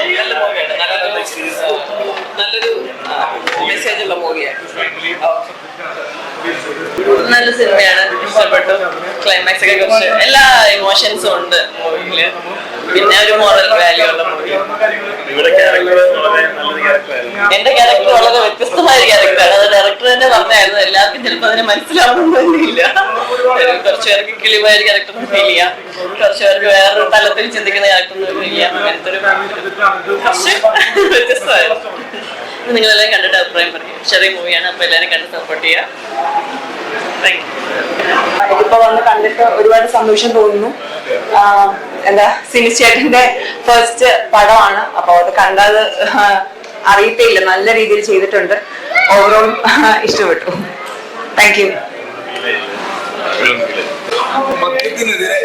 നല്ല മൂവിയാണ് നല്ലൊരു നല്ലൊരു മെസ്സേജ് ഉള്ള മൂവിയാണ് നല്ല സിനിമയാണ്. ഇഷ്ടപ്പെട്ടു. ക്ലൈമാക്സ് ഒക്കെ കുറച്ച് എല്ലാ ഇമോഷൻസും ഉണ്ട് മൂവിയിൽ പിന്നെ ഒരു മോറൽ വാല്യൂ ഉള്ള മൂവി എന്റെ ക്യാരക്ടർ വളരെ വ്യത്യസ്തമായ ഒരു ക്യാരക്ടറാണ് അത് ഡയറക്ടർ തന്നെ എല്ലാവർക്കും ചിലപ്പോൾ അതിനെ മനസ്സിലാവണമെന്നില്ല കുറച്ചുപേർക്ക് കിളിമായ ക്യാരക്ടർ ഫീൽ ചെയ്യാം. കുറച്ചുപേർക്ക് വേറൊരു തലത്തിൽ ചിന്തിക്കുന്ന ക്യാരക്ടർ ഫീൽ ചെയ്യാം. അങ്ങനത്തെ ഒരു വ്യത്യസ്തമായിരുന്നു. നിങ്ങളെല്ലാം കണ്ടിട്ട് അഭിപ്രായം പറയും. ചെറിയ മൂവിയാണ് അപ്പൊ എല്ലാവരും കണ്ട് സപ്പോർട്ട് ചെയ്യാം. ഇതിപ്പോ വന്ന് കണ്ടിട്ട് ഒരുപാട് സന്തോഷം തോന്നുന്നു. എന്താ സിനി ചേട്ടന്റെ ഫസ്റ്റ് പടമാണ്. അപ്പൊ അത് കണ്ടത് അറിയത്തില്ല നല്ല രീതിയിൽ ചെയ്തിട്ടുണ്ട്. ഓവറോൾ ഇഷ്ടപ്പെട്ടു. താങ്ക് യു മദ്യത്തിനെതിരെ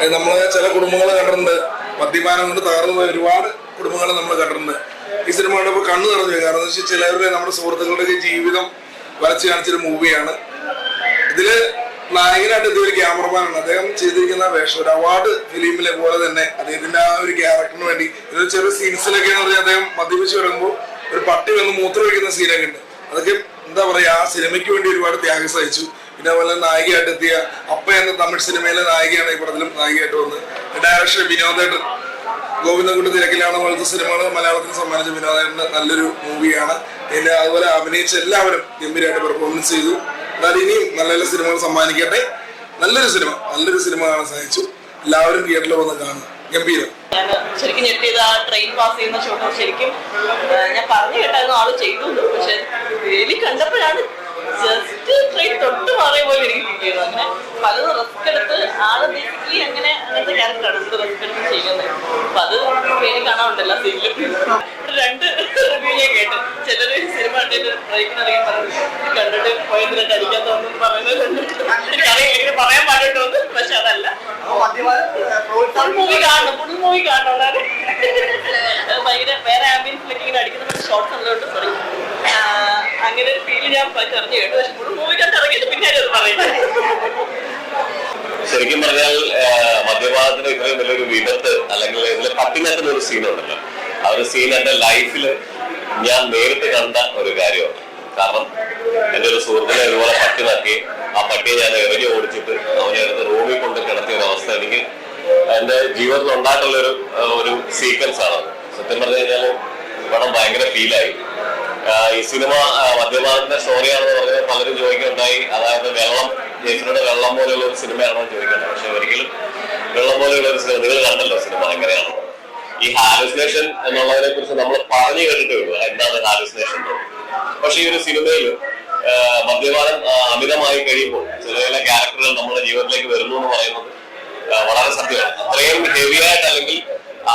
നമ്മൾ നമ്മൾ ചില കുടുംബങ്ങൾ കണ്ടിട്ടുണ്ട്. മദ്യപാനം കൊണ്ട് തകർന്നു പോയ ഒരുപാട് കുടുംബങ്ങൾ നമ്മൾ കണ്ടിട്ടുണ്ട്. ഈ സിനിമ കണ്ടപ്പോൾ കണ്ണു നിറഞ്ഞു പോയി. കാരണം എന്താ വെച്ചാൽ ചിലവരുടെ നമ്മുടെ സുഹൃത്തുക്കളുടെ ജീവിതം വരച്ച് കാണിച്ചൊരു മൂവിയാണ്. ഇതിൽ നായകനായിട്ട് ഇതൊരു ക്യാമറമാനാണ്. അദ്ദേഹം ചെയ്തിരിക്കുന്ന വേഷം ഒരു അവാർഡ് ഫിലിമിലെ പോലെ തന്നെ അദ്ദേഹത്തിന്റെ ആ ഒരു ക്യാരക്ടറിന് വേണ്ടി. ചെറിയ സീൻസിലൊക്കെ എന്ന് പറഞ്ഞാൽ അദ്ദേഹം മദ്യപിച്ച് വരുമ്പോൾ ഒരു പട്ടി വന്ന് മൂത്രം ഒഴിക്കുന്ന സീനൊക്കെ ഉണ്ട്. അതൊക്കെ എന്താ പറയാ ആ സിനിമയ്ക്ക് വേണ്ടി ഒരുപാട് ത്യാഗം സഹിച്ചു. പിന്നെ അതുപോലെ നായികയായിട്ട് എത്തിയ അപ്പ എന്ന തമിഴ് സിനിമയിലെ നായികയാണ് ഈ പടത്തിലും നായികയായിട്ട് വന്ന്. ഡയറക്ടർ വിനോദേട്ടൻ. ഗോവിന്ദൻകുട്ടി തിരക്കിലാണ് പോലത്തെ സിനിമകൾ മലയാളത്തിന് സമ്മാനിച്ച വിനോദേട്ടൻ നല്ലൊരു മൂവിയാണ് പിന്നെ അതുപോലെ അഭിനയിച്ച എല്ലാവരും ഗംഭീരമായിട്ട് പെർഫോമൻസ് ചെയ്തു. എന്നാലും ഇനിയും നല്ല നല്ല സിനിമകൾ സമ്മാനിക്കട്ടെ. നല്ലൊരു സിനിമ നല്ലൊരു സിനിമ കാണാൻ സാധിച്ചു. എല്ലാവരും തിയേറ്ററിൽ വന്ന് കാണും ഗംഭീരം. ശരിക്കും ഞെട്ടിയത് ആ ട്രെയിൻ പാസ് ചെയ്യുന്ന ഷോട്ട് ശരിക്കും ഞാൻ പറഞ്ഞു കേട്ടായിരുന്നു ആൾ ചെയ്തു. പക്ഷെ വേലി കണ്ടപ്പോഴാണ് ജസ്റ്റ് ട്രെയിൻ തൊട്ട് മാറിയ പോലെ എനിക്ക് കിട്ടിയത്. അങ്ങനെ പലതും റിസ്ക് എടുത്ത് ആൾ ബേസിക്കലി അങ്ങനെ അങ്ങനത്തെ ക്യാരക്ടറാണ് റിസ്ക് എടുത്ത് ചെയ്യുന്നത്. അപ്പൊ അത് വേലി കാണാറുണ്ടല്ലോ സീനിൽ രണ്ട് റിവ്യൂ ഞാൻ കേട്ടു ചിലര് സിനിമ കണ്ടിട്ട് ട്രെയിനിന് ഇറങ്ങി പറഞ്ഞു "ഇത് കണ്ടിട്ട് പോയതിനായിട്ട് അടിക്കാൻ തോന്നുന്നു പറയുന്നത് എനിക്കറിയാം എങ്ങനെ പറയാൻ പാടിട്ടോന്ന് പക്ഷെ അതല്ല ഫുൾ മൂവി കാണണം ഫുൾ മൂവി കാണണം ഭയങ്കര വേറെ ആംബിയൻസിലൊക്കെ ഇങ്ങനെ അടിക്കുന്ന ഷോർട്സ് ഉള്ളതുകൊണ്ട് സോറി അങ്ങനെ ഒരു ഫീൽ ഞാൻ ചെറിഞ്ഞു കേട്ടു. പക്ഷെ മുഴുവൻ മൂവി കണ്ട് ഇറങ്ങിയിട്ട് പിന്നെ അത് പറയുന്നത് ശരിക്കും പറഞ്ഞാൽ മദ്യപാതത്തിന് ഇത്രയും വലിയൊരു വിപത്ത് അല്ലെങ്കിൽ ഇതിൽ പട്ടിനത്തിന് ഒരു സീനുണ്ടല്ലോ ആ ഒരു സീൻ എന്റെ ലൈഫിൽ ഞാൻ നേരിട്ട് കണ്ട ഒരു കാര്യമാണ്. കാരണം എന്റെ ഒരു സുഹൃത്തിനെ ഇതുപോലെ പട്ടി നക്കി ആ പട്ടിയെ ഞാൻ എറിഞ്ഞു ഓടിച്ചിട്ട് അവനെ എടുത്ത് റൂമിൽ കൊണ്ട് കിടത്തിയ ഒരു അവസ്ഥ എനിക്ക് എന്റെ ജീവിതത്തിൽ ഉണ്ടായിട്ടുള്ള ഒരു ഒരു സീക്വൻസ് ആണ്. സത്യം പറഞ്ഞു കഴിഞ്ഞാൽ പടം ഭയങ്കര ഫീലായി. ഈ സിനിമ മധ്യഭാഗത്തിന്റെ സ്റ്റോറിയാണെന്ന് പറഞ്ഞ് പലരും ചോദിക്കുന്നുണ്ടായി. അതായത് വെള്ളം ജയിച്ചിട്ടുണ്ട് വെള്ളം പോലെയുള്ള ഒരു സിനിമയാണോ ചോദിക്കുന്നത് പക്ഷെ ഒരിക്കലും വെള്ളം പോലെയുള്ള ഒരു സിനിമ നിങ്ങൾ കണ്ടല്ലോ സിനിമ എങ്ങനെയാണോ. ഈ ഹാലുസിനേഷൻ എന്നുള്ളതിനെ കുറിച്ച് നമ്മൾ പറഞ്ഞു കേട്ടിട്ടേ ഉള്ളൂ. എന്താണ് ഹാലുസിനേഷൻ പക്ഷെ ഈ ഒരു സിനിമയിൽ മദ്യപാനം അമിതമായി കഴിയുമ്പോൾ ചില ചില ക്യാരക്ടറുകൾ നമ്മുടെ ജീവിതത്തിലേക്ക് വരുന്നു എന്ന് പറയുന്നത് വളരെ സത്യമാണ്. അത്രയും ഹെവി ആയിട്ട് അല്ലെങ്കിൽ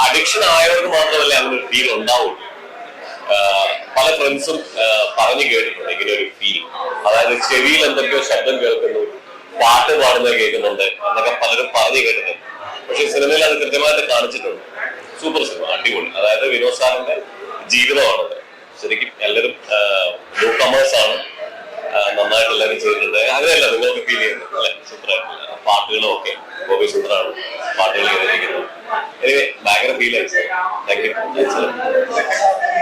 അഡിക്ഷൻ ആയവർക്ക് മാത്രമല്ല അങ്ങനെ ഒരു ഫീൽ ഉണ്ടാവുള്ളൂ. പല ഫ്രണ്ട്സും പറഞ്ഞു കേട്ടിട്ടുണ്ട്. ഇങ്ങനെ ഒരു ഫീൽ അതായത് ചെവിയിൽ എന്തൊക്കെയോ ശബ്ദം കേൾക്കുന്നു പാട്ട് പാടുന്നത് കേൾക്കുന്നുണ്ട് എന്നൊക്കെ പലരും പറഞ്ഞു കേട്ടിട്ടുണ്ട്. പക്ഷെ സിനിമയിൽ അത് കൃത്യമായിട്ട് കാണിച്ചിട്ടുണ്ട്. സൂപ്പർ സിനിമ അടിപൊളി. അതായത് വിനോദ് സാറിന്റെ ജീവിതമാണത് ശരിക്കും എല്ലാവരും ന്യൂ കമേഴ്സ് ആണ്. നന്നായിട്ട് എല്ലാവരും ചെയ്തിട്ടുണ്ട്. അങ്ങനെയല്ല നിങ്ങൾക്ക് ഫീൽ ചെയ്യുന്നത് അല്ലെ? സൂപ്പറായിട്ടില്ല പാട്ടുകളും ഒക്കെ. ഗോപി സുന്ദറാണ് പാട്ടുകൾ ചെയ്തിരിക്കുന്നത് ഭയങ്കര ഫീൽ ആയി. Sir thank you